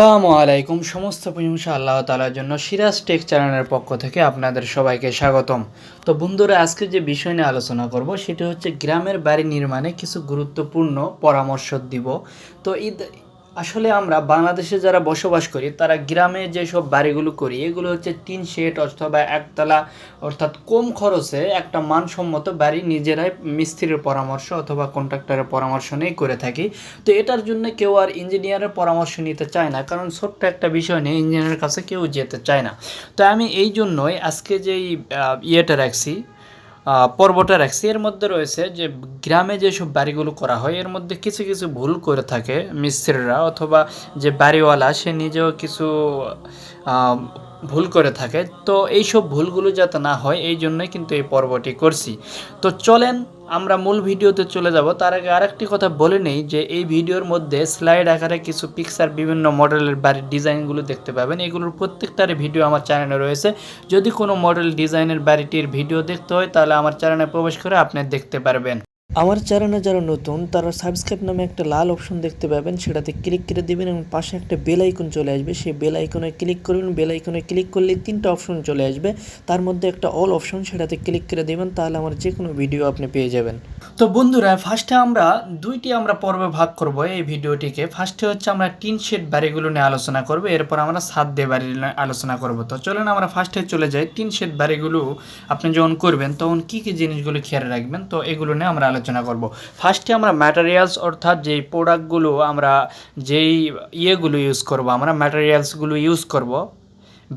আসসালামু আলাইকুম। সমস্ত প্রশংসা আল্লাহ তালার জন্য সিরাজ টেক চ্যানেলের পক্ষ থেকে আপনাদের সবাইকে স্বাগতম। তো বন্ধুরা, আজকে যে বিষয় নিয়ে আলোচনা করব, সেটি হচ্ছে গ্রামের বাড়ি নির্মাণে কিছু গুরুত্বপূর্ণ পরামর্শ দিব। তো ঈদ আসলে আমরা বাংলাদেশে যারা বসবাস করি, তারা গ্রামে যেসব বাড়িগুলো করি, এগুলো হচ্ছে তিন শেড অথবা একতলা, অর্থাৎ কম খরচে একটা মানসম্মত বাড়ি নিজেরাই মিস্ত্রির পরামর্শ অথবা কন্ট্রাক্টরের পরামর্শ নিয়ে করে থাকি। তো এটার জন্য কেউ আর ইঞ্জিনিয়ারের পরামর্শ নিতে চায় না, কারণ ছোট্ট একটা বিষয় নিয়ে ইঞ্জিনিয়ারের কাছে কেউ যেতে চায় না। তো আমি এই জন্যই আজকে যেই ইয়েটা রাখছি পর্বটা রাখছি এর মধ্যে রয়েছে যে গ্রামে যেসব বাড়িগুলো করা হয়, এর মধ্যে কিছু কিছু ভুল করে থাকে মিস্ত্রিরা অথবা যে বাড়িওয়ালা সে নিজেও কিছু ভুল করে থাকে। তো এইসব ভুলগুলো যাতে না হয়, এই জন্যই কিন্তু এই পর্বটি করছি। তো চলেন আমরা মূল ভিডিওতে চলে যাব। তার আগে আরেকটি কথা বলে নেই যে এই ভিডিওর মধ্যে স্লাইড আকারে কিছু পিকচার বিভিন্ন মডেলের বাড়ির ডিজাইনগুলো দেখতে পাবেন। এগুলোর প্রত্যেকটার ভিডিও আমার চ্যানেলে রয়েছে। যদি কোনো মডেল ডিজাইনের বাড়িটির ভিডিও দেখতে হয়, তাহলে আমার চ্যানেলে প্রবেশ করে আপনি দেখতে পারবেন। আমার চ্যানেলে যারা নতুন, তারা সাবস্ক্রাইব নামে একটা লাল অপশন দেখতে পাবেন। সেটাতে ক্লিক করে দেবেন এবং পাশে একটা বেল আইকন চলে আসবে। সেই বেল আইকনে ক্লিক করবেন। বেল আইকনে ক্লিক করলে তিনটা অপশন চলে আসবে। তার মধ্যে একটা অল অপশন, সেটাতে ক্লিক করে দেবেন, তাহলে আমার যে কোনো ভিডিও আপনি পেয়ে যাবেন। তো বন্ধুরা, ফার্স্টে আমরা দুইটি আমরা পর্বে ভাগ করব এই ভিডিওটিকে। ফার্স্টে হচ্ছে আমরা টিন শেড বাড়িগুলো নিয়ে আলোচনা করব। এরপর আমরা ছাদ দিয়ে বাড়ি আলোচনা করব। তো চলেন আমরা ফার্স্টে চলে যাই। টিন শেড বাড়িগুলো আপনি যখন করবেন, তখন কী কী জিনিসগুলো খেয়াল রাখবেন? তো এগুলো নিয়ে আমরা আলোচনা করব। ফার্স্টে আমরা ম্যাটেরিয়ালস অর্থাৎ যেই প্রোডাক্টগুলো আমরা যেই ইয়েগুলো ইউজ করব, আমরা ম্যাটেরিয়ালসগুলো ইউজ করব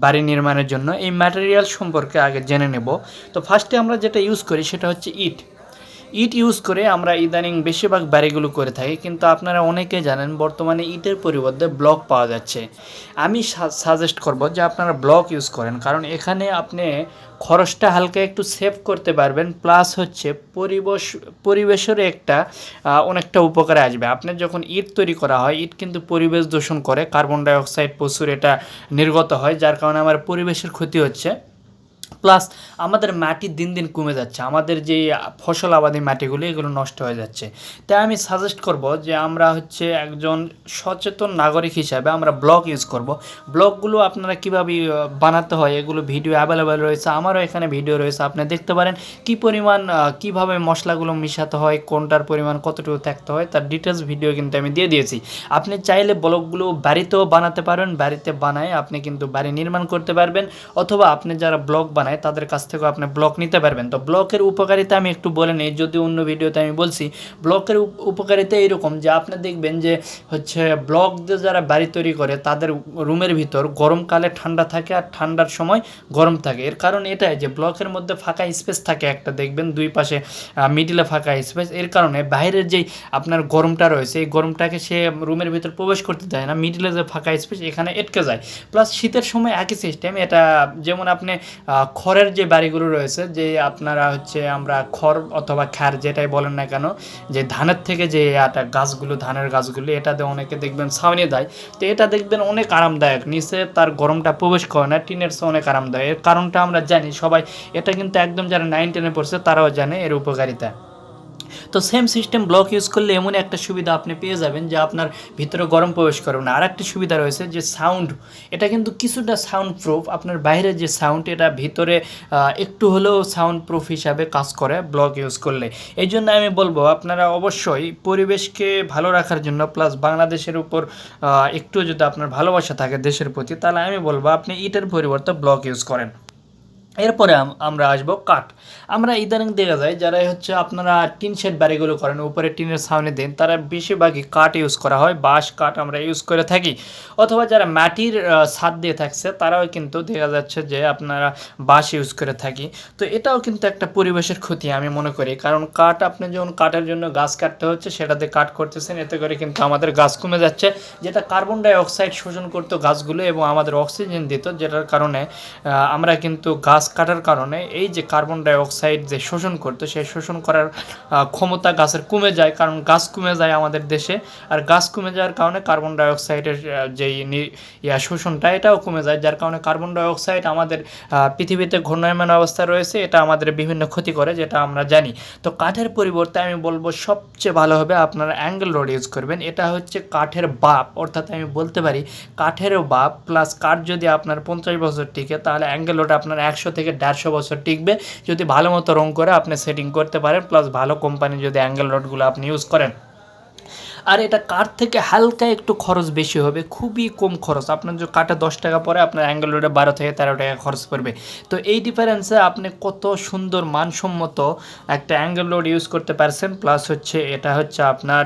বাড়ি নির্মাণের জন্য। এই ম্যাটেরিয়াল সম্পর্কে আগে জেনে নেব। তো ফার্স্টে আমরা যেটা ইউজ করি সেটা হচ্ছে ইট। ইট ইউজ করে আমরা ইদানিং বেশিরভাগ বাড়িগুলো করে থাকি, কিন্তু আপনারা অনেকে জানেন বর্তমানে ইটের পরিবর্তে ব্লক পাওয়া যাচ্ছে। আমি সাজেস্ট করব যে আপনারা ব্লক ইউজ করেন, কারণ এখানে আপনি খরচটা হালকা একটু সেভ করতে পারবেন প্লাস হচ্ছে পরিবেশ পরিবেশের একটা অনেকটা উপকারে আসবে। আপনার যখন ইট তৈরি করা হয়, ইট কিন্তু পরিবেশ দূষণ করে কার্বন ডাইঅক্সাইড প্রচুর এটা নির্গত হয়, যার কারণে আমার পরিবেশের ক্ষতি হচ্ছে। প্লাস আমাদের মাটি দিন দিন কমে যাচ্ছে। আমাদের যে ফসল আবাদি মাটিগুলো, এগুলো নষ্ট হয়ে যাচ্ছে। তাই আমি সাজেস্ট করব যে আমরা হচ্ছে একজন সচেতন নাগরিক হিসাবে আমরা ব্লগ ইউজ করব। ব্লগগুলো আপনারা কীভাবে বানাতে হয়, এগুলো ভিডিও অ্যাভেলেবেল রয়েছে, আমারও এখানে ভিডিও রয়েছে, আপনি দেখতে পারেন। কি পরিমাণ কীভাবে মশলাগুলো মিশাতে হয়, কোনটার পরিমাণ কতটুকু থাকতে হয়, তার ডিটেলস ভিডিও কিন্তু আমি দিয়ে দিয়েছি। আপনি চাইলে ব্লগগুলো বাড়িতেও বানাতে পারেন, বাড়িতে বানায় আপনি কিন্তু বাড়ি নির্মাণ করতে পারবেন। অথবা আপনি যারা ব্লগ বানায়, তাদের কাছ থেকেও আপনি ব্লক নিতে পারবেন। তো ব্লকের উপকারিতা আমি একটু বলে নিই, যদি অন্য ভিডিওতে আমি বলছি ব্লকের উপকারিতা এরকম যে আপনি দেখবেন যে হচ্ছে ব্লক দিয়ে যারা বাড়ি তৈরি করে, তাদের রুমের ভিতর গরমকালে ঠান্ডা থাকে আর ঠান্ডার সময় গরম থাকে। এর কারণ এটাই যে ব্লকের মধ্যে ফাঁকা স্পেস থাকে একটা, দেখবেন দুই পাশে মিডিলে ফাঁকা স্পেস এর কারণে বাইরের যেই আপনার গরমটা রয়েছে, এই গরমটাকে সে রুমের ভিতর প্রবেশ করতে দেয় না মিডিলে যে ফাঁকা স্পেস এখানে এটকে যায়। প্লাস শীতের সময় একই সিস্টেম এটা যেমন আপনি খড়ের যে বাড়িগুলো রয়েছে, যে আপনারা হচ্ছে আমরা খড় অথবা খ্যার যেটাই বলেন না কেন, যে ধানের থেকে যে একটা গাছগুলো, ধানের গাছগুলো এটাতে অনেকে দেখবেন ছাউনি দেয়। তো এটা দেখবেন অনেক আরামদায়ক। নিচে তার গরমটা প্রবেশ করে না, টিনের সে অনেক আরামদায়ক। এর কারণটা আমরা জানি, সবাই এটা কিন্তু একদম যারা নাইন টেনে পড়ছে, তারাও জানে এর উপকারিতা। তো সেম সিস্টেম ব্লক ইউজ করলে এমন একটা সুবিধা আপনি পেয়ে যাবেন যে আপনার ভিতরে গরম প্রবেশ করবে না। আর একটা সুবিধা রয়েছে যে সাউন্ড এটা কিন্তু কিছুটা সাউন্ড প্রুফ আপনার বাইরের যে সাউন্ড এটা ভিতরে একটু হলেও সাউন্ড প্রুফ হিসাবে কাজ করে ব্লক ইউজ করলে। এই জন্য আমি বলব, আপনারা অবশ্যই পরিবেশকে ভালো রাখার জন্য প্লাস বাংলাদেশের উপর একটু যদি আপনার ভালোবাসা থাকে দেশের প্রতি, তাহলে আমি বলব আপনি ইটের পরিবর্তে ব্লক ইউজ করেন। এরপরে আমরা আসব কাঠ। আমরা ইদানিং দেখা যায় যারা হচ্ছে আপনারা টিন শেড বাড়িগুলো করেন, উপরে টিনের সামনে দেন, তারা বেশিরভাগই কাঠ ইউজ করা হয়, বাঁশ কাঠ আমরা ইউজ করে থাকি। অথবা যারা মাটির ছাদ দিয়ে থাকছে, তারাও কিন্তু দেখা যাচ্ছে যে আপনারা বাঁশ ইউজ করে থাকি। তো এটাও কিন্তু একটা পরিবেশের ক্ষতি আমি মনে করি। কারণ কাঠ আপনি যখন কাঠের জন্য গাছ কাটতে হচ্ছে সেটাতে কাঠ করতেছেন, এতে করে কিন্তু আমাদের গাছ কমে যাচ্ছে, যেটা কার্বন ডাই অক্সাইড শোষণ করতো গাছগুলো এবং আমাদের অক্সিজেন দিত, যেটার কারণে আমরা কিন্তু গাছ গাছ কাটার কারণে এই যে কার্বন ডাই অক্সাইড যে শোষণ করতো, সেই শোষণ করার ক্ষমতা গাছের কমে যায়, কারণ গাছ কমে যায় আমাদের দেশে। আর গাছ কমে যাওয়ার কারণে কার্বন ডাই অক্সাইডের যেই ইয়া শোষণটা, এটাও কমে যায়। যার কারণে কার্বন ডাই অক্সাইড আমাদের পৃথিবীতে ঘূর্ণায়মান অবস্থা রয়েছে, এটা আমাদের বিভিন্ন ক্ষতি করে, যেটা আমরা জানি। তো কাঠের পরিবর্তে আমি বলব সবচেয়ে ভালো হবে আপনারা অ্যাঙ্গেল রড ইউজ করবেন। এটা হচ্ছে কাঠের বাপ, অর্থাৎ আমি বলতে পারি কাঠেরও বাপ প্লাস কাঠ যদি আপনার পঞ্চাশ বছর টিকে, তাহলে অ্যাঙ্গেল রড আপনার একশো থেকে দেড়শো বছর টিকবে। যদি ভালো মতো রং করে আপনি সেটিং করতে পারেন প্লাস ভালো কোম্পানি যদি অ্যাঙ্গেল রডগুলো আপনি ইউজ করেন। আর এটা কাঠ থেকে হালকা একটু খরচ বেশি হবে, খুবই কম খরচ। আপনার যে কাঠে দশ টাকা পরে আপনার অ্যাঙ্গেল রোডে বারো থেকে তেরো টাকা খরচ পড়বে। তো এই ডিফারেন্সে আপনি কত সুন্দর মানসম্মত একটা অ্যাঙ্গেল রোড ইউজ করতে পারছেন প্লাস হচ্ছে এটা হচ্ছে আপনার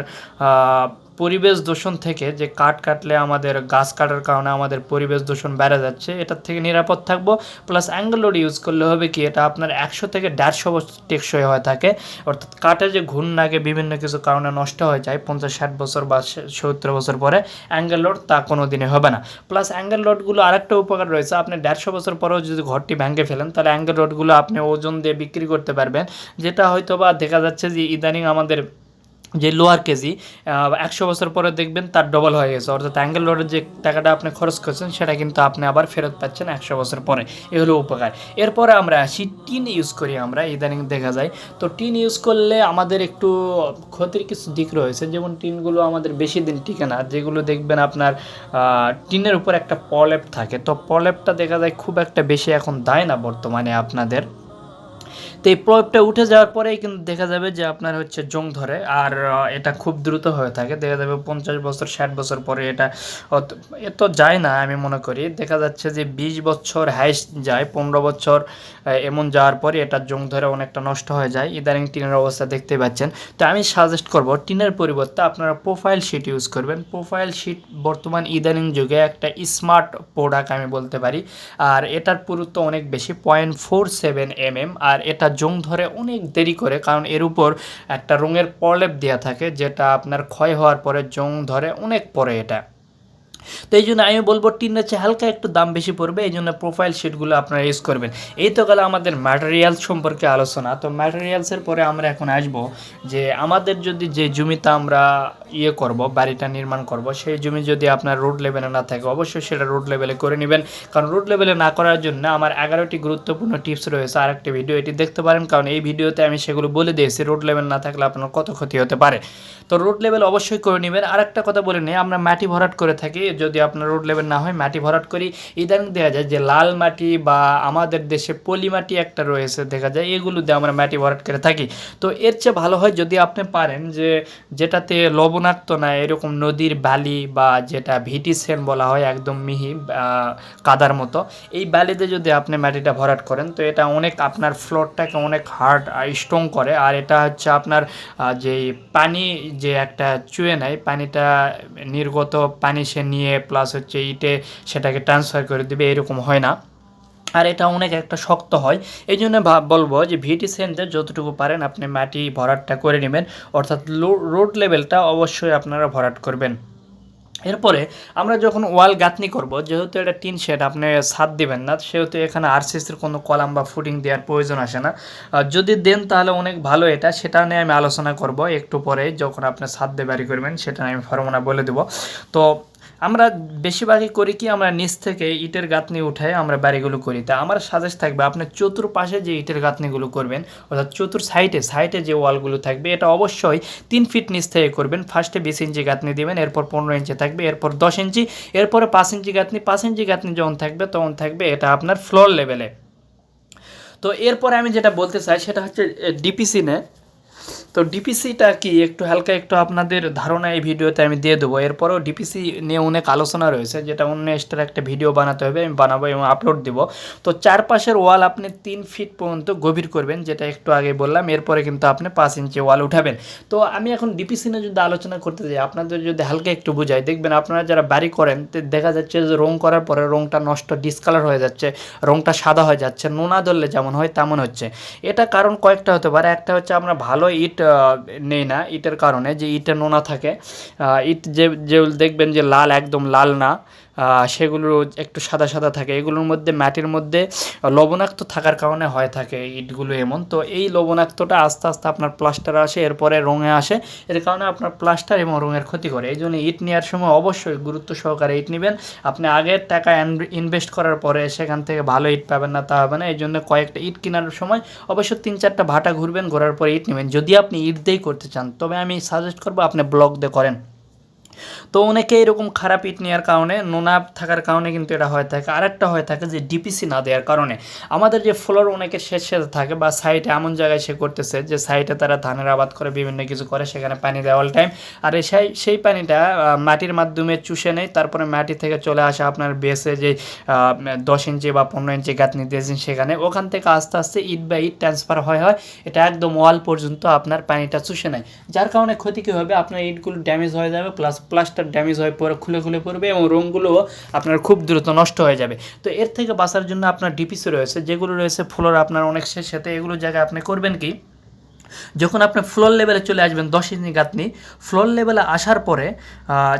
পরিবেশ দূষণ থেকে যে কাঠ কাটলে আমাদের গাছ কাটার কারণে আমাদের পরিবেশ দূষণ বেড়ে যাচ্ছে, এটার থেকে নিরাপদ থাকব। প্লাস অ্যাঙ্গেল রোড ইউজ করলে হবে কি, এটা আপনার একশো থেকে দেড়শো বছর টেকসই হয়ে থাকে। অর্থাৎ কাঠে যে ঘূর্ণ লাগে বিভিন্ন কিছু কারণে নষ্ট হয়ে যায়, পঞ্চাশ, ষাট বছর বা সত্তর বছর পরে অ্যাঙ্গেল লোড তা কোনো দিনে হবে না। প্লাস অ্যাঙ্গেল লোডগুলো আরেকটা উপকার রয়েছে, আপনি দেড়শো বছর পরেও যদি ঘরটি ভেঙে ফেলেন, তাহলে অ্যাঙ্গেল লোডগুলো আপনি ওজন দিয়ে বিক্রি করতে পারবেন। যেটা হয়তো বা দেখা যাচ্ছে যে ইদানিং আমাদের যে লোয়ার কেজি একশো বছর পরে দেখবেন তার ডবল হয়ে গেছে। অর্থাৎ অ্যাঙ্গেল লোডের যে টাকাটা আপনি খরচ করছেন, সেটা কিন্তু আপনি আবার ফেরত পাচ্ছেন একশো বছর পরে। এ হলো উপকার। এরপরে আমরা আসি টিন ইউজ করি আমরা, ইদানিং দেখা যায়। তো টিন ইউজ করলে আমাদের একটু ক্ষতির কিছু দিক রয়েছে। যেমন টিনগুলো আমাদের বেশি দিন টিকে না, যেগুলো দেখবেন আপনার টিনের উপর একটা পলেপ থাকে। তো পলেপটা দেখা যায় খুব একটা বেশি এখন দেয় না বর্তমানে আপনাদের। তো এই প্রয়োগটা উঠে যাওয়ার পরেই কিন্তু দেখা যাবে যে আপনার হচ্ছে জং ধরে, আর এটা খুব দ্রুত হয়ে থাকে। দেখা যাবে পঞ্চাশ বছর, ষাট বছর পরে এটা এত যায় না আমি মনে করি। দেখা যাচ্ছে যে বিশ বছর হাইস্ট যায়, পনেরো বছর এমন যাওয়ার পরে এটা জং ধরে অনেকটা নষ্ট হয়ে যায়। ইদানিং টিনের অবস্থা দেখতে পাচ্ছেন। তো আমি সাজেস্ট করব, টিনের পরিবর্তে আপনারা প্রোফাইল শিট ইউজ করবেন। প্রোফাইল শিট বর্তমান ইদানিং যুগে একটা স্মার্ট প্রোডাক্ট আমি বলতে পারি। আর এটার পুরুত্ব অনেক বেশি point four seven M M আর এটা জং ধরে অনেক দেরি করে, কারণ এর উপর একটা রঙের প্রলেপ দেওয়া থাকে, যেটা আপনার ক্ষয় হওয়ার পরে জং ধরে অনেক পরে এটা। তো এই জন্য আমি বলব টিনের চেয়ে হালকা একটু দাম বেশি পড়বে এই জন্য প্রোফাইল শিটগুলো আপনারা ইউজ করবেন। এই তো গেল আমাদের ম্যাটেরিয়ালস সম্পর্কে আলোচনা। তো ম্যাটেরিয়ালসের পরে আমরা এখন আসব যে আমাদের যদি যে জমিতে আমরা ইয়ে করব, বাড়িটা নির্মাণ করব, সেই জমি যদি আপনার রোড লেভেলে না থাকে, অবশ্যই সেটা রোড লেভেলে করে নেবেন। কারণ রোড লেভেলে না করার জন্য আমার এগারোটি গুরুত্বপূর্ণ টিপস রয়েছে। আর একটা ভিডিও এটি দেখতে পারেন, কারণ এই ভিডিওতে আমি সেগুলো বলে দিয়েছি। রোড লেভেল না থাকলে আপনার কত ক্ষতি হতে পারে। তো রোড লেভেল অবশ্যই করে নেবেন। আর একটা কথা বলে নিই, আমরা মাটি ভরাট করে থাকি। যদি আপনার রোড লেভেল না হয়, মাটি ভরাট করি, ইদানিং দেখা যায় যে লাল মাটি বা আমাদের দেশে পলি মাটি একটা রয়েছে, দেখা যায় এগুলো দিয়ে আমরা মাটি ভরাট করে থাকি। তো এর চেয়ে ভালো হয় যদি আপনি পারেন যে যেটাতে লবণাক্ত না, এরকম নদীর বালি বা যেটা ভিটি সেন বলা হয়, একদম মিহি কাদার মতো, এই বালিতে যদি আপনি মাটিটা ভরাট করেন, তো এটা অনেক আপনার ফ্লোরটাকে অনেক হার্ড স্ট্রং করে, আর এটা হচ্ছে আপনার যে পানি যে একটা চুয়ে নেয়, পানিটা নির্গত পানি সে নিয়ে প্লাস হচ্ছে ইটে সেটাকে ট্রান্সফার করে দেবে, এরকম হয় না। আর এটা অনেক একটা শক্ত হয়। এই জন্য বলব যে ভিটি সেন্টে যতটুকু পারেন আপনি মাটি ভরাটটা করে নেবেন, অর্থাৎ রোড লেভেলটা অবশ্যই আপনারা ভরাট করবেন। এরপরে আমরা যখন ওয়াল গাঁথনি করব, যেহেতু এটা টিন শেড আপনি ছাদ দিবেন না, সেহেতু এখানে আরসিসির কোনো কলাম বা ফুটিং দেওয়ার প্রয়োজন আসে না। যদি দেন তাহলে অনেক ভালো এটা, সেটা নিয়ে আমি আলোচনা করব একটু পরে, যখন আপনি ছাদ দিয়ে বাড়ি করবেন, সেটা আমি ফর্মুলা বলে দেব। তো আমরা বেশিরভাগই করি কি, আমরা নিচ থেকে ইটের গাঁথনি উঠাই, আমরা বাড়িগুলো করি। তা আমার সাজেস্ট থাকবে, আপনি চতুর্পাশে যে ইটের গাঁথনিগুলো করবেন, অর্থাৎ চতুর সাইডে সাইডে যে ওয়ালগুলো থাকবে, এটা অবশ্যই তিন ফিট নিচ থেকে করবেন। ফার্স্টে বিশ ইঞ্চি গাঁথনি দিবেন, এরপর পনেরো ইঞ্চি থাকবে, এরপর দশ ইঞ্চি, এরপরে পাঁচ ইঞ্চি গাঁথনি, পাঁচ ইঞ্চি গাঁথনি যখন থাকবে, তখন থাকবে এটা আপনার ফ্লোর লেভেলে তো এরপরে আমি যেটা বলতে চাই, সেটা হচ্ছে ডিপিসি নে তো ডিপিসিটা কি একটু হালকা একটু আপনাদের ধারণা এই ভিডিওতে আমি দিয়ে দেবো। এরপরেও ডিপিসি নিয়ে অনেক আলোচনা রয়েছে, যেটা অন্য এক্সট্রা একটা ভিডিও বানাতে হবে, আমি বানাবো এবং আপলোড দিব। তো চারপাশের ওয়াল আপনি তিন ফিট পর্যন্ত গভীর করবেন, যেটা একটু আগে বললাম, এরপরে কিন্তু আপনি পাঁচ ইঞ্চি ওয়াল উঠাবেন। তো আমি এখন ডিপিসি নিয়ে যদি আলোচনা করতে যাই, আপনাদের যদি হালকা একটু বুঝাই, দেখবেন আপনারা যারা বাড়ি করেন দেখা যাচ্ছে যে রং করার পরে রংটা নষ্ট ডিসকালার হয়ে যাচ্ছে, রংটা সাদা হয়ে যাচ্ছে, নোনা ধরলে যেমন হয় তেমন হচ্ছে। এটা কারণ কয়েকটা হতে পারে, একটা হচ্ছে আমরা ভালো ইট নেই না ইটের কারণে যে ইটে নোনা থাকে। ইট যে যে দেখবেন যে লাল, একদম লাল না। সেগুলো একটু সাদা সাদা থাকে। এগুলোর মধ্যে মাটির মধ্যে লবণাক্ত থাকার কারণে হয় থাকে ইটগুলো এমন। তো এই লবণাক্তটা আস্তে আস্তে আপনার প্লাস্টার আসে, এরপরে রঙে আসে। এর কারণে আপনার প্লাস্টার এবং রঙের ক্ষতি করে। এই জন্য ইট নেওয়ার সময় অবশ্যই গুরুত্ব সহকারে ইট নেবেন। আপনি আগের টাকা ইনভেস্ট করার পরে সেখান থেকে ভালো ইট পাবেন না তা হবে না। এই জন্য কয়েকটা ইট কেনার সময় অবশ্য তিন চারটা ভাটা ঘুরবেন, ঘোরার পরে ইট নেবেন। যদি আপনি ইট দিয়েই করতে চান, তবে আমি সাজেস্ট করব আপনি ব্লক দিয়ে করেন। তো অনেকে এরকম খারাপ ইট নেওয়ার কারণে, নোনা থাকার কারণে কিন্তু এটা হয়ে থাকে। আরেকটা হয়ে থাকে যে ডিপিসি না দেওয়ার কারণে। আমাদের যে ফ্লোর অনেকে শেষ শেষে থাকে বা সাইডে এমন জায়গায় সে করতেছে যে সাইডে তারা ধানের আবাদ করে, বিভিন্ন কিছু করে, সেখানে পানি দেয় অল টাইম আর সেই সেই পানিটা মাটির মাধ্যমে চুষে নেয়, তারপরে মাটি থেকে চলে আসে আপনার বেসে যে দশ ইঞ্চি বা পনেরো ইঞ্চি গাঁথনি দিয়েছেন সেখানে। ওখান থেকে আস্তে আস্তে ইট বা ইট ট্রান্সফার হয় হয়। এটা একদম ওয়াল পর্যন্ত আপনার পানিটা চুষে নেয়। যার কারণে ক্ষতি কী হবে? আপনার ইটগুলো ড্যামেজ হয়ে যাবে প্লাস প্লাস প্লাস্টার ড্যামেজ হয়ে, পরে খুলে খুলে পড়বে এবং রঙগুলো আপনার খুব দ্রুত নষ্ট হয়ে যাবে। তো এর থেকে বাঁচার জন্য আপনার ডিপিসি রয়েছে, যেগুলো রয়েছে ফ্লোর আপনার অনেক শেষ সাথে এগুলো জায়গায় আপনি করবেন কি? যখন আপনি ফ্লোর লেভেলে চলে আসবেন দশ ইঞ্চি গাঁথনি ফ্লোর লেভেলে আসার পরে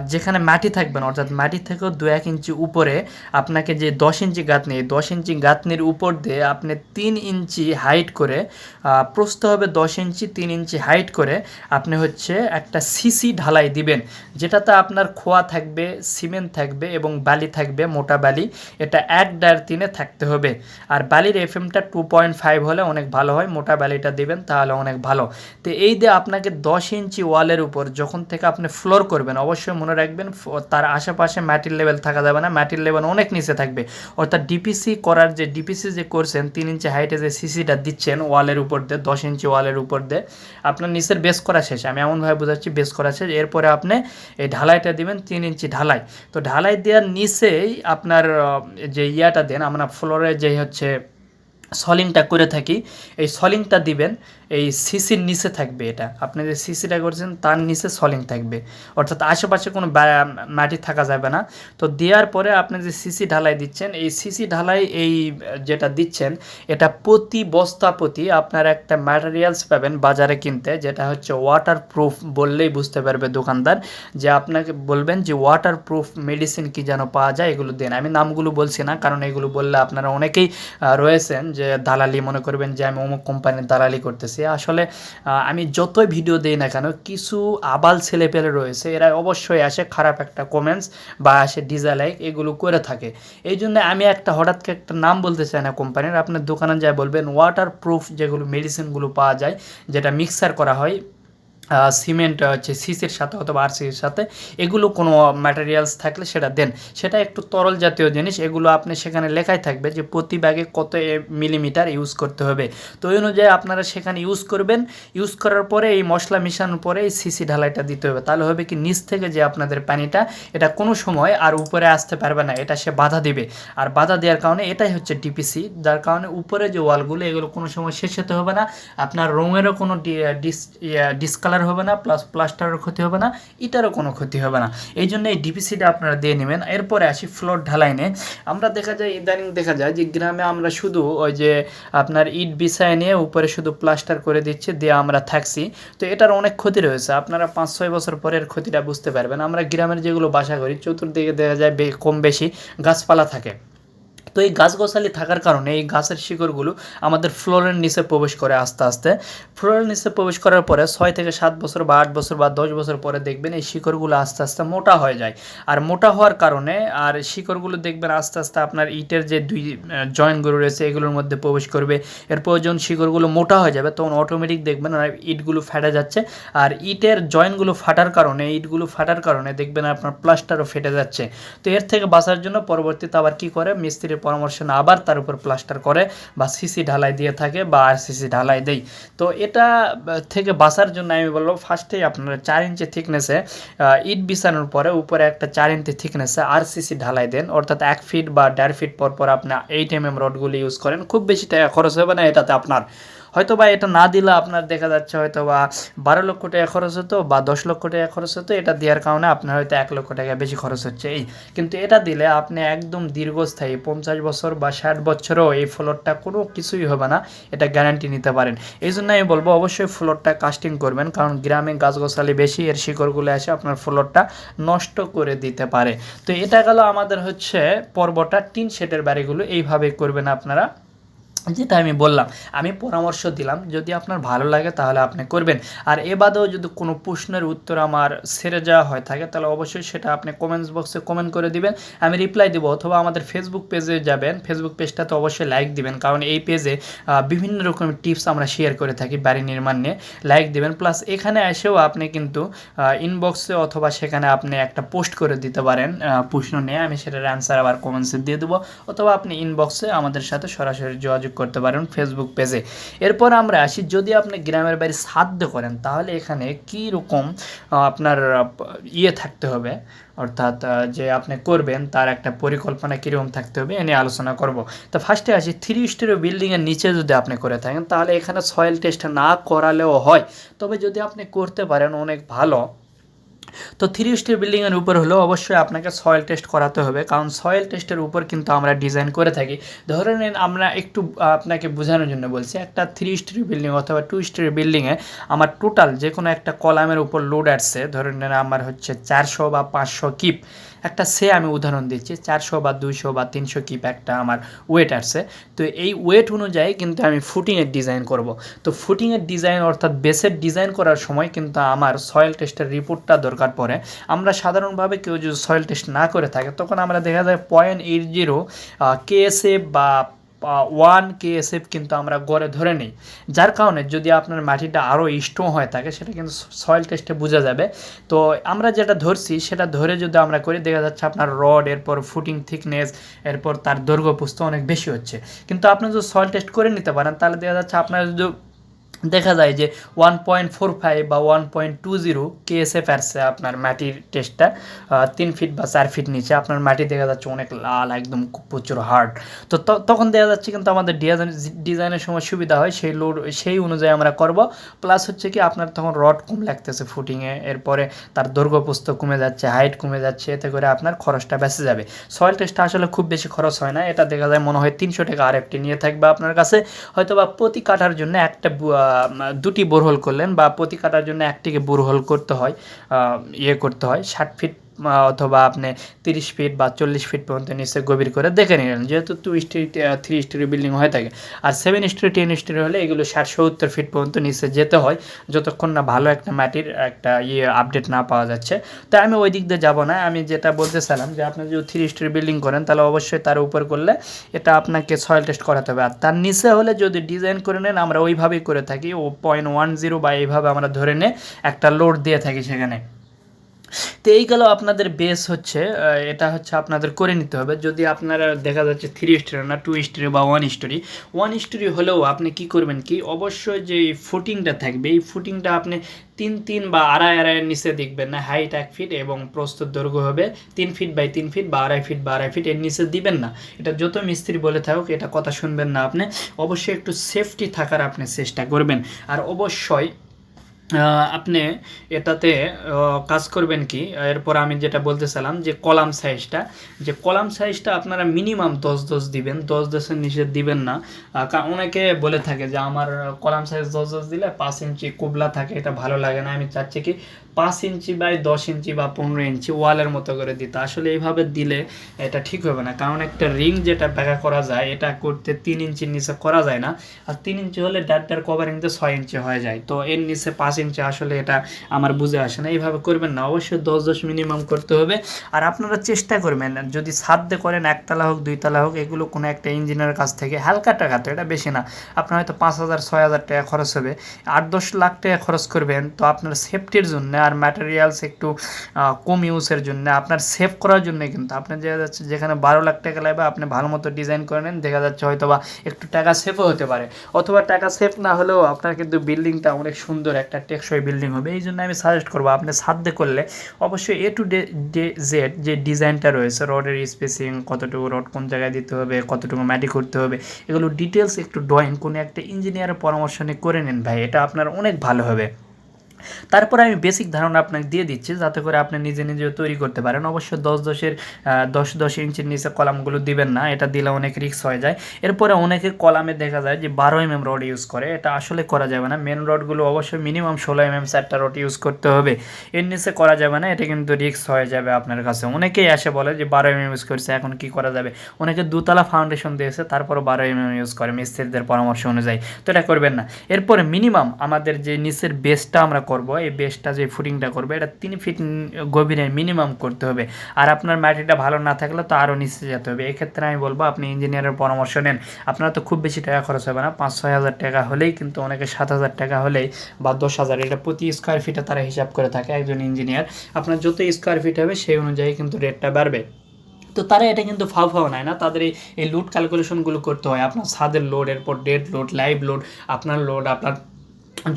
যেখানে মাটি থাকবেন অর্থাৎ মাটি থেকেও দু এক ইঞ্চি উপরে আপনাকে যে দশ ইঞ্চি গাঁথনি দশ ইঞ্চি গাঁথনির উপর দিয়ে আপনি তিন ইঞ্চি হাইট করে আহ, প্রস্থ হবে দশ ইঞ্চি তিন ইঞ্চি হাইট করে আপনি হচ্ছে একটা সিসি ঢালাই দিবেন যেটাতে আপনার খোয়া থাকবে সিমেন্ট থাকবে এবং বালি থাকবে মোটা বালি। এটা এক ডার তিনে থাকতে হবে। আর বালির এফএমটা টু পয়েন্ট ফাইভ হলে অনেক ভালো হয় মোটা বালিটা দিবেন তাহলে অনেক ভালো। তো এই দিয়ে আপনাকে দশ ইঞ্চি ওয়ালের উপর যখন থেকে আপনি ফ্লোর করবেন, অবশ্যই মনে রাখবেন তার আশেপাশে ম্যাটির লেভেল থাকা যাবে না। ম্যাটির লেভেল অনেক নিচে থাকবে। অর্থাৎ ডিপিসি করার যে ডিপিসি যে করছেন, তিন ইঞ্চি হাইটে যে সিসিটা দিচ্ছেন ওয়ালের উপর দিয়ে, দশ ইঞ্চি ওয়ালের উপর দিয়ে, আপনার নিচের বেস করা শেষ। আমি এমনভাবে বোঝাচ্ছি বেস করা শেষ। এরপরে আপনি এই ঢালাইটা দিবেন তিন ইঞ্চি ঢালাই। তো ঢালাই দেওয়ার নিচেই আপনার যে ইয়াটা দেন, আমরা ফ্লোরে যে হচ্ছে সলিংটা করে থাকি, এই সলিংটা দিবেন, এই সিসির নিচে থাকবে এটা। আপনি যে সিসিটা করছেন, তার নিচে সলিং থাকবে। অর্থাৎ আশেপাশে কোনো মাটি থাকা যাবে না। তো দেওয়ার পরে আপনি যে সিসি ঢালাই দিচ্ছেন, এই সিসি ঢালাই এই, যেটা দিচ্ছেন, এটা প্রতি বস্তা প্রতি আপনার একটা ম্যাটেরিয়ালস পাবেন বাজারে কিনতে, যেটা হচ্ছে ওয়াটার প্রুফ বললেই বুঝতে পারবে দোকানদার, যে আপনাকে বলবেন যে ওয়াটার প্রুফ মেডিসিন কি যেন পাওয়া যায়, এগুলো দেন। আমি নামগুলো বলছি না, কারণ এগুলো বললে আপনারা অনেকেই রয়েছেন যে দালালি মনে করবেন যে আমি অমুক কোম্পানির দালালি করতেছি। আসলে আমি যতই ভিডিও দিই না কেন, কিছু আবাল ছেলেপেলে রয়েছে, এরা অবশ্যই আসে খারাপ একটা কমেন্টস বা আসে ডিজালাইক এগুলো করে থাকে। এই জন্য আমি একটা হঠাৎ করে একটা নাম বলতে চাই না কোম্পানির, আপনার দোকানে যায় বলবেন ওয়াটার প্রুফ যেগুলো মেডিসিনগুলো পাওয়া যায়, যেটা মিক্সার করা হয় সিমেন্ট হচ্ছে সিসির সাথে অথবা আরসির সাথে, এগুলো কোনো ম্যাটেরিয়ালস থাকলে সেটা দেন। সেটা একটু তরল জাতীয় জিনিস, এগুলো আপনি সেখানে লেখাই থাকবে যে প্রতি ব্যাগে কত মিলিমিটার ইউজ করতে হবে। তো ওই অনুযায়ী আপনারা সেখানে ইউজ করবেন। ইউজ করার পরে এই মশলা মিশানোর পরে এই সিসি ঢালাইটা দিতে হবে। তাহলে হবে কি, নিচ থেকে যে আপনাদের পানিটা, এটা কোনো সময় আর উপরে আসতে পারবে না, এটা সে বাধা দেবে। আর বাধা দেওয়ার কারণে এটাই হচ্ছে ডিপিসি যার কারণে উপরে যে ওয়ালগুলো এগুলো কোনো সময় শেষ হতে হবে না। আপনার রঙেরও কোনো ডিস ডিসকালার হবে না প্লাস প্লাস্টারের ক্ষতি হবে না, ইটারও কোনো ক্ষতি হবে না। এই জন্য এই ডিপিসিটা আপনারা দিয়ে নেবেন। এরপরে আসি ফ্লোর ঢালাইনে। আমরা দেখা যায়, ইদানিং দেখা যায় যে গ্রামে আমরা শুধু ওই যে আপনার ইট বিছায় নিয়ে উপরে শুধু প্লাস্টার করে দিচ্ছে, দিয়ে আমরা থাকছি। তো এটার অনেক ক্ষতি রয়েছে। আপনারা পাঁচ ছয় বছর পরের ক্ষতিটা বুঝতে পারবেন। আমরা গ্রামের যেগুলো বাসা করি, চতুর্দিকে দেখা যায় কম বেশি গাছপালা থাকে। তো এই গাছগাছালি থাকার কারণে এই গাছের শিকড়গুলো আমাদের ফ্লোরের নিচে প্রবেশ করে আস্তে আস্তে। ফ্লোরের নিচে প্রবেশ করার পরে ছয় থেকে সাত বছর বা আট বছর বা দশ বছর পরে দেখবেন এই শিকড়গুলো আস্তে আস্তে মোটা হয়ে যায়। আর মোটা হওয়ার কারণে আর শিকড়গুলো দেখবেন আস্তে আস্তে আপনার ইটের যে দুই জয়েন্টগুলো রয়েছে এগুলোর মধ্যে প্রবেশ করবে। এরপর যখন শিকড়গুলো মোটা হয়ে যাবে তখন অটোমেটিক দেখবেন ইটগুলো ফেটে যাচ্ছে। আর ইটের জয়েন্টগুলো ফাটার কারণে, ইটগুলো ফাটার কারণে দেখবেন আপনার প্লাস্টারও ফেটে যাচ্ছে। তো এর থেকে বাঁচার জন্য পরবর্তীতে আবার কি করে? মিস্ত্রির পরামর্শ না আবার তার উপর প্লাস্টার করে বা সিসি ঢালাই দিয়ে থাকে বা আর সিসি ঢালাই দেয় তো এটা থেকে বাঁচার জন্য আমি বলব ফার্স্টেই আপনারা চার ইঞ্চি থিকনেসে ইট বিছানোর পরে উপরে একটা চার ইঞ্চি থিকনেসে আর সিসি ঢালাই দেন। অর্থাৎ এক ফিট বা দেড় ফিট পর পর আপনি এইট এম এম রডগুলি ইউজ করেন। খুব বেশি টাকা খরচ হবে না এটাতে আপনার। হয়তো বা এটা না দিলে আপনার দেখা যাচ্ছে হয়তো বা বারো লক্ষ টাকা খরচ হতো বা দশ লক্ষ টাকা খরচ হতো, এটা দেওয়ার কারণে আপনার হয়তো এক লক্ষ টাকা বেশি খরচ হচ্ছে। এই, কিন্তু এটা দিলে আপনি একদম দীর্ঘস্থায়ী পঞ্চাশ বছর বা ষাট বছরও এই ফ্লোরটা কোনো কিছুই হবে না, এটা গ্যারান্টি নিতে পারেন। এই জন্য আমি বলব অবশ্যই ফ্লোরটা কাস্টিং করবেন, কারণ গ্রামে গাছগাছালি বেশি, এর শিকড়গুলো এসে আপনার ফ্লোরটা নষ্ট করে দিতে পারে। তো এটা গেল আমাদের হচ্ছে পর্বটা টিন শেডের বাড়িগুলো, এইভাবে করবেন আপনারা। যেটা আমি বললাম, আমি পরামর্শ দিলাম, যদি আপনার ভালো লাগে তাহলে আপনি করবেন। আর এ বাদেও যদি কোনো প্রশ্নের উত্তর আমার সেরে যাওয়া হয় থাকে, তাহলে অবশ্যই সেটা আপনি কমেন্টস বক্সে কমেন্ট করে দিবেন। আমি রিপ্লাই দেবো, অথবা আমাদের ফেসবুক পেজে যাবেন ফেসবুক পেজটাতে অবশ্যই লাইক দিবেন, কারণ এই পেজে বিভিন্ন রকমের টিপস আমরা শেয়ার করে থাকি বাড়ি নির্মাণ নিয়ে লাইক দিবেন। প্লাস এখানে এসেও আপনি কিন্তু ইনবক্সে অথবা সেখানে আপনি একটা পোস্ট করে দিতে পারেন প্রশ্ন নিয়ে, আমি সেটার অ্যান্সার আবার কমেন্টসে দিয়ে দেবো, অথবা আপনি ইনবক্সে আমাদের সাথে সরাসরি যোগাযোগ করতে পারেন ফেসবুক পেজে এরপর আমরা আসি, যদি আপনি গ্রামের বাড়ি সাধ্য করেন, তাহলে এখানে কী রকম আপনার ইয়ে থাকতে হবে? অর্থাৎ যে আপনি করবেন, তার একটা পরিকল্পনা কীরকম থাকতে হবে, এ নিয়ে আলোচনা করব। তো ফার্স্টে আসি থ্রি স্টোরি বিল্ডিংয়ের নিচে যদি আপনি করে থাকেন, তাহলে এখানে সয়েল টেস্ট না করালেও হয়। তবে যদি আপনি করতে পারেন, অনেক ভালো। তো থ্রি স্টের বিল্ডিংয়ের উপর হলেও অবশ্যই আপনাকে সয়েল টেস্ট করাতে হবে, কারণ সয়েল টেস্টের উপর কিন্তু আমরা ডিজাইন করে থাকি। ধরে নিন আমরা একটু আপনাকে বোঝানোর জন্য বলছি, একটা থ্রি স্টোরি বিল্ডিং অথবা টু স্টোরি বিল্ডিংয়ে আমার টোটাল যে কোনো একটা কলামের উপর লোড আসছে, ধরে নিন আমার হচ্ছে চারশো বা পাঁচশো কিপ একটা সে আমি উদাহরণ দিচ্ছি, চারশো বা দুইশো বা তিনশো কিপ একটা আমার ওয়েট আসছে। তো এই ওয়েট অনুযায়ী কিন্তু আমি ফুটিংয়ের ডিজাইন করব। তো ফুটিংয়ের ডিজাইন অর্থাৎ বেসের ডিজাইন করার সময় কিন্তু আমার সয়েল টেস্টের রিপোর্টটা দরকার পড়ে। আমরা সাধারণভাবে কেউ যদি সয়েল টেস্ট না করে থাকে, তখন আমরা দেখা যায় পয়েন্ট এইট জিরো কেএসএ বা ওয়ান কে এস এফ কিন্তু আমরা গড়ে ধরে নিই। যার কারণে যদি আপনার মাটিটা আরও স্ট্রং হয়ে থাকে, সেটা কিন্তু সয়েল টেস্টে বোঝা যাবে। তো আমরা যেটা ধরছি, সেটা ধরে যদি আমরা করি, দেখা যাচ্ছে আপনার রড এরপর ফুটিং থিকনেস এরপর তার দৈর্ঘ্য পুস্ত অনেক বেশি হচ্ছে। কিন্তু আপনি যদি সয়েল টেস্ট করে নিতে পারেন, তাহলে দেখা যাচ্ছে আপনার যদি দেখা যায় যে ওয়ান পয়েন্ট ফোর ফাইভ বা one point two zero KSF আসছে আপনার মাটির টেস্টটা তিন ফিট বা চার ফিট নিচে। আপনার মাটি দেখা যাচ্ছে অনেক লাল, একদম প্রচুর হার্ড তো তখন দেখা যাচ্ছে কিন্তু আমাদের ডিজাইন ডিজাইনের সময় সুবিধা হয়, সেই লোড সেই অনুযায়ী আমরা করব। প্লাস হচ্ছে কি আপনার তখন রড কম লাগতেছে ফুটিংয়ে এরপরে তার দৈর্ঘ্য পুস্ত কমে যাচ্ছে হাইট কমে যাচ্ছে, এতে করে আপনার খরচটা বেঁচে যাবে। সয়েল টেস্টটা আসলে খুব বেশি খরচ হয় না, এটা দেখা যায় মনে হয় তিনশো টাকা আর একটি নিয়ে থাকবে আপনার কাছে। হয়তো বা প্রতি কাঠার জন্য একটা দুটি বোরহোল করলেন বা প্রতি কাটার জন্য একটিকে বোরহোল করতে হয় ইয়ে করতে হয়, ষাট ফিট অথবা আপনি তিরিশ ফিট বা চল্লিশ ফিট পর্যন্ত নিচে গভীর করে দেখে নিলেন। যেহেতু two storey three storey building হয়ে থাকে। আর সেভেন স্টোরি টেন স্টোরি হলে এগুলো ষাট সত্তর ফিট পর্যন্ত নিচে যেতে হয়। যতক্ষণ না ভালো একটা মাটির, একটা ইয়ে আপডেট না পাওয়া যাচ্ছে। তাই আমি ওই দিক দিয়ে যাব না। আমি যেটা বলতে চাইলাম যে, আপনি যদি থ্রি স্টোরি বিল্ডিং করেন, তাহলে অবশ্যই তার উপর করলে এটা আপনাকে সয়েল টেস্ট করাতে হবে। আর তার নিচে হলে যদি ডিজাইন করে নেন, আমরা ওইভাবেই করে থাকি। ও পয়েন্ট ওয়ান জিরো বা এইভাবে আমরা ধরে নিয়ে একটা লোড দিয়ে থাকি সেখানে। তো এই গেল আপনাদের বেস হচ্ছে এটা হচ্ছে আপনাদের করে নিতে হবে। যদি আপনারা দেখা যাচ্ছে থ্রি স্টোরি না টু স্টোরি বা ওয়ান স্টোরি ওয়ান স্টোরি হলেও আপনি কি করবেন কি, অবশ্যই যে ফুটিংটা থাকবে, এই ফুটিংটা আপনি তিন তিন বা আড়াই, আড়াইয়ের নিচে দেখবেন না হাইট এক ফিট এবং প্রস্তুত দৈর্ঘ্য হবে তিন ফিট বাই তিন ফিট বা আড়াই ফিট বা আড়াই ফিট এর নিচে দিবেন না। এটা যত মিস্ত্রি বলে থাকুক, এটা কথা শুনবেন না আপনি। অবশ্যই একটু সেফটি থাকার আপনি চেষ্টা করবেন। আর অবশ্যই আপনি এটাতে কাজ করবেন কি? এরপর আমি যেটা বলতেছিলাম যে কলাম সাইজটা। যে কলাম সাইজটা আপনারা মিনিমাম দশ দশ দিবেন, দশ দশের নিচে দিবেন না। অনেকে বলে থাকে যে আমার কলাম সাইজ দশ দশ দিলে পাঁচ ইঞ্চি কুবলা থাকে, এটা ভালো লাগে না। আমি চাচ্ছি কি পাঁচ ইঞ্চি বাই দশ ইঞ্চি বা পনেরো ইঞ্চি ওয়ালের মতো করে দিতে। আসলে এইভাবে দিলে এটা ঠিক হবে না। কারণ একটা রিং যেটা ব্যাকা করা যায়, এটা করতে তিন ইঞ্চির নিচে করা যায় না। আর তিন ইঞ্চি হলে ডাটটার কভারিংতে ছয় ইঞ্চি হয়ে যায়। তো এর নিচে পাঁচ ইঞ্চি আসলে এটা আমার বুঝে আসে না। এইভাবে করবেন না, অবশ্যই দশ দশ মিনিমাম করতে হবে। আর আপনারা চেষ্টা করবেন, যদি সাধ্যে করেন, একতলা হোক, দুইতলা হোক, এগুলো কোনো একটা ইঞ্জিনিয়ারের কাছ থেকে। হালকা টাকা তো এটা বেশি না। আপনার হয়তো পাঁচ হাজার, ছয় হাজার টাকা খরচ হবে। আট দশ লাখ টাকা খরচ করবেন, তো আপনার সেফটির জন্য আর ম্যাটেরিয়ালস একটু কম ইউজের জন্য, আপনার সেভ করার জন্য কিন্তু। আপনার দেখা যাচ্ছে, যেখানে বারো লাখ টাকা লাগবে, আপনি ভালো মতো ডিজাইন করে নেন, দেখা যাচ্ছে হয়তো বা একটু টাকা সেভও হতে পারে। অথবা টাকা সেভ না হলেও আপনার কিন্তু বিল্ডিংটা অনেক সুন্দর, একটা টেকসই বিল্ডিং হবে, এই জন্য আমি সাজেস্ট করব আপনি সাধ্যে করলে অবশ্যই এ টু ডে জেড যে ডিজাইনটা রয়েছে রডের স্পেসিং কতটুকু রড কোন জায়গায় দিতে হবে, কতটুকু ম্যাটি করতে হবে, এগুলো ডিটেলস একটু ড্রয়িং, কোনো একটা ইঞ্জিনিয়ারের পরামর্শ নিয়ে করে নিন ভাই, এটা আপনার অনেক ভালো হবে। তারপরে আমি বেসিক ধারণা আপনাকে দিয়ে দিচ্ছি, যাতে করে আপনি নিজে নিজে তৈরি করতে পারেন। অবশ্য দশ দশের দশ দশ ইঞ্চির নিচে কলামগুলো দিবেন না, এটা দিলে অনেক রিক্স হয়ে যায়। এরপরে অনেকে কলামে দেখা যায় যে বারো এম এম রড ইউজ করে, এটা আসলে করা যাবে না। মেন রডগুলো অবশ্যই মিনিমাম ষোলো এম এম চারটা রড ইউজ করতে হবে। এর নিচে করা যাবে না, এটা কিন্তু রিক্স হয়ে যাবে আপনার কাছে। অনেকেই এসে বলে যে বারো এম এম ইউজ করছে, এখন কি করা যাবে? অনেকে দুতলা ফাউন্ডেশন দিয়েছে, তারপরও বারো এম এম ইউজ করে, মিস্ত্রিদের পরামর্শ অনুযায়ী। তো এটা করবেন না। এরপরে মিনিমাম আমাদের যে নিচের বেসটা আমরা করব, এই বেসটা যে ফুটিংটা করবে, এটা তিন ফিট গভীরে মিনিমাম করতে হবে। আর আপনার মাটিটা ভালো না থাকলে তো আরও নিচে যেতে হবে। এক্ষেত্রে আমি বলব, আপনি ইঞ্জিনিয়ারের পরামর্শ নেন। আপনার তো খুব বেশি টাকা খরচ হবে না, পাঁচ ছয় হাজার টাকা হলেই কিন্তু অনেকে সাত হাজার টাকা হলেই বা দশ হাজার, এটা প্রতি স্কোয়ার ফিটে তারা হিসাব করে থাকে একজন ইঞ্জিনিয়ার আপনার যত স্কোয়ার ফিট হবে সেই অনুযায়ী কিন্তু রেটটা বাড়বে। তো তারা এটা কিন্তু ফাও ফাও নেয় না, তাদের এই এই লোড ক্যালকুলেশনগুলো করতে হয়। আপনার ছাদের লোড এরপর ডেড লোড লাইভ লোড আপনার লোড আপনার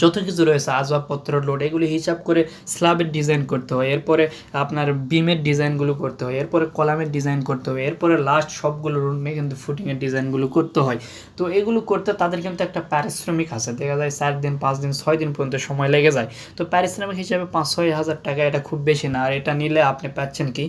যত কিছু রয়েছে, আসবাবপত্র লোড এগুলি হিসাব করে স্ল্যাবের ডিজাইন করতে হয়। এরপরে আপনার বিমের ডিজাইনগুলো করতে হয়। এরপরে কলামের ডিজাইন করতে হয়। এরপরে লাস্ট সবগুলো রুমে কিন্তু ফুটিংয়ের ডিজাইনগুলো করতে হয়। তো এগুলো করতে তাদের কিন্তু একটা পারিশ্রমিক আছে। দেখা যায় চার দিন, পাঁচ দিন, ছয় দিন পর্যন্ত সময় লেগে যায়। তো পারিশ্রমিক হিসাবে পাঁচ, ছয় হাজার টাকা এটা খুব বেশি না। আর এটা নিলে আপনি পাচ্ছেন কি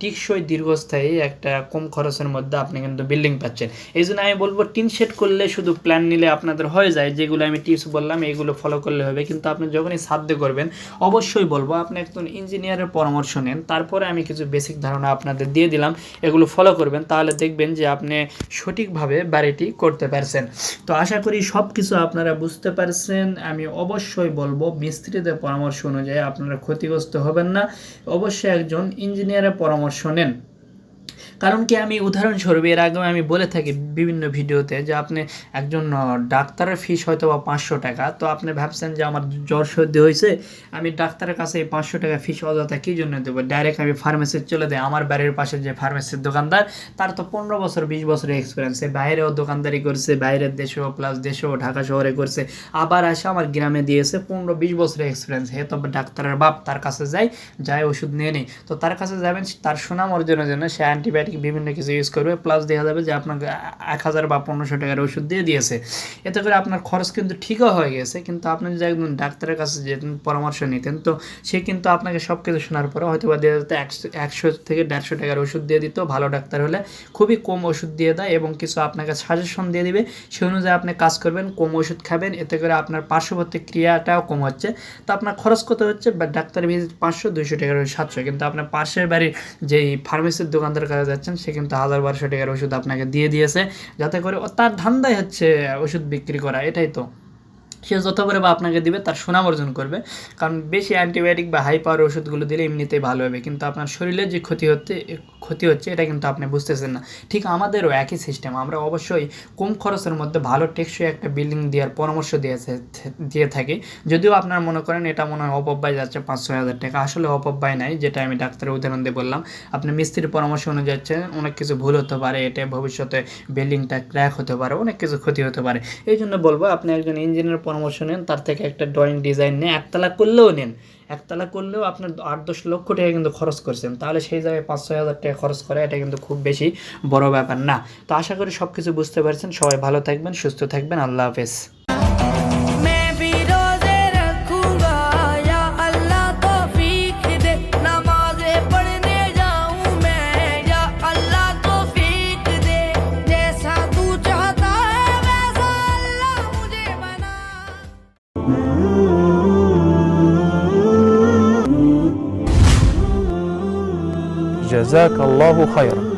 টিকসই দীর্ঘস্থায়ী একটা কম খরচের মধ্যে আপনি কিন্তু বিল্ডিং পাচ্ছেন। এই জন্য আমি বলব, টিন শেড করলে শুধু প্ল্যান নিলে আপনাদের হয়ে যায়। যেগুলো আমি টিপস বললাম এগুলো ফলো করলে হবে। কিন্তু আপনি যখনই সাধ্য করবেন, অবশ্যই বলব, আপনি একজন ইঞ্জিনিয়ারের পরামর্শ নেন। তারপরে আমি কিছু বেসিক ধারণা আপনাদের দিয়ে দিলাম, এগুলো ফলো করবেন, তাহলে দেখবেন যে আপনি সঠিকভাবে বাড়িটি করতে পারছেন। তো আশা করি সব কিছু আপনারা বুঝতে পারছেন। আমি অবশ্যই বলব, মিস্ত্রিদের পরামর্শ অনুযায়ী আপনারা ক্ষতিগ্রস্ত হবেন না। অবশ্যই একজন ইঞ্জিনিয়ারের পরামর্শ নেন। কারণ কি আমি উদাহরণস্বরূপ এর আগেও আমি বলে থাকি বিভিন্ন ভিডিওতে যে আপনি একজন ডাক্তারের ফিস হয়তো বা পাঁচশো টাকা, তো আপনি ভাবছেন যে আমার জ্বর সর্দি হয়েছে, আমি ডাক্তারের কাছে এই পাঁচশো টাকা ফিস অযথা কী জন্য দেবো? ডাইরেক্ট আমি ফার্মেসিতে চলে যাই, আমার বাড়ির পাশে যে ফার্মেসির দোকানদার, তার তো পনেরো বছর, বিশ বছরের এক্সপিরিয়েন্স সে বাইরেও দোকানদারি করছে, বাইরের দেশেও প্লাস দেশেও ঢাকা শহরে করছে, আবার আসে আমার গ্রামে দিয়েছে পনেরো, বিশ বছরের এক্সপিরিয়েন্স হে তো ডাক্তারের বাপ, তার কাছে যায় যাই ওষুধ নিয়ে নেই, তো তার কাছে যাবেন, তার সুনাম অর্জনের জন্য সে অ্যান্টিবায়োটিক বিভিন্ন কিছু ইউজ করবে প্লাস দেখা যাবে যে আপনাকে এক হাজার বা পনেরোশো টাকার ওষুধ দিয়ে দিয়েছে। এতে করে আপনার খরচ কিন্তু ঠিকও হয়ে গেছে, কিন্তু আপনি যদি একজন ডাক্তারের কাছে যেতেন পরামর্শ নিতেন, তো সে কিন্তু আপনাকে সব কিছু শোনার পরে হয়তো বা দিয়ে দিতে একশো একশো থেকে দেড়শো টাকার ওষুধ দিয়ে দিত, ভালো ডাক্তার হলে খুবই কম ওষুধ দিয়ে দেয় এবং কিছু আপনাকে সাজেশন দিয়ে দিবে। সে অনুযায়ী আপনি কাজ করবেন, কম ওষুধ খাবেন, এতে করে আপনার পার্শ্ববর্তী ক্রিয়াটাও কম হচ্ছে। তো আপনার খরচ কত হচ্ছে? বা ডাক্তার ভিজিট পাঁচশো, দুইশো টাকার সাতশো, কিন্তু আপনার পাশের বাড়ির যেই ফার্মেসির দোকানদার কাছে যাচ্ছেন, সে কিন্তু হাজার বারোশো টাকার ওষুধ আপনাকে দিয়ে দিয়েছে। যাতে করে তার ধান্দাই হচ্ছে ওষুধ বিক্রি করা, এটাই তো। সে যত করে বা আপনাকে দিবে, তার সুনাম অর্জন করবে। কারণ বেশি অ্যান্টিবায়োটিক বা হাই পাওয়ার ওষুধগুলো দিলে এমনিতেই ভালো হবে। কিন্তু আপনার শরীরের যে ক্ষতি হচ্ছে ক্ষতি হচ্ছে, এটা কিন্তু আপনি বুঝতেছেন না। ঠিক আমাদেরও একই সিস্টেম আমরা অবশ্যই কম খরচের মধ্যে ভালো টেকসই একটা বিল্ডিং দেওয়ার পরামর্শ দিয়ে দিয়ে থাকি। যদিও আপনার মনে করেন, এটা মনে হয় অপব্যয় যাচ্ছে পাঁচ ছয় হাজার টাকা। আসলে অপব্যয় নাই, যেটা আমি ডাক্তারের উদাহরণ দিয়ে বললাম। আপনি মিস্ত্রির পরামর্শ অনুযায়ী অনেক কিছু ভুল হতে পারে, এটা ভবিষ্যতে বিল্ডিংটা ক্র্যাক হতে পারে, অনেক কিছু ক্ষতি হতে পারে। এই জন্য বলব, আপনি একজন ইঞ্জিনিয়ার পরামর্শ নেন, তার থেকে একটা ড্রয়িং ডিজাইন নিয়ে একতলা করলেও নেন। একতলা করলেও আপনার আট দশ লক্ষ টাকা কিন্তু খরচ করছেন। তাহলে সেই জায়গায় পাঁচ ছয় হাজার টাকা খরচ করা, এটা কিন্তু খুব বেশি বড় ব্যাপার না। তো আশা করি সব কিছু বুঝতে পারছেন। সবাই ভালো থাকবেন, সুস্থ থাকবেন। আল্লাহ হাফেজ। جزاك الله خيرا.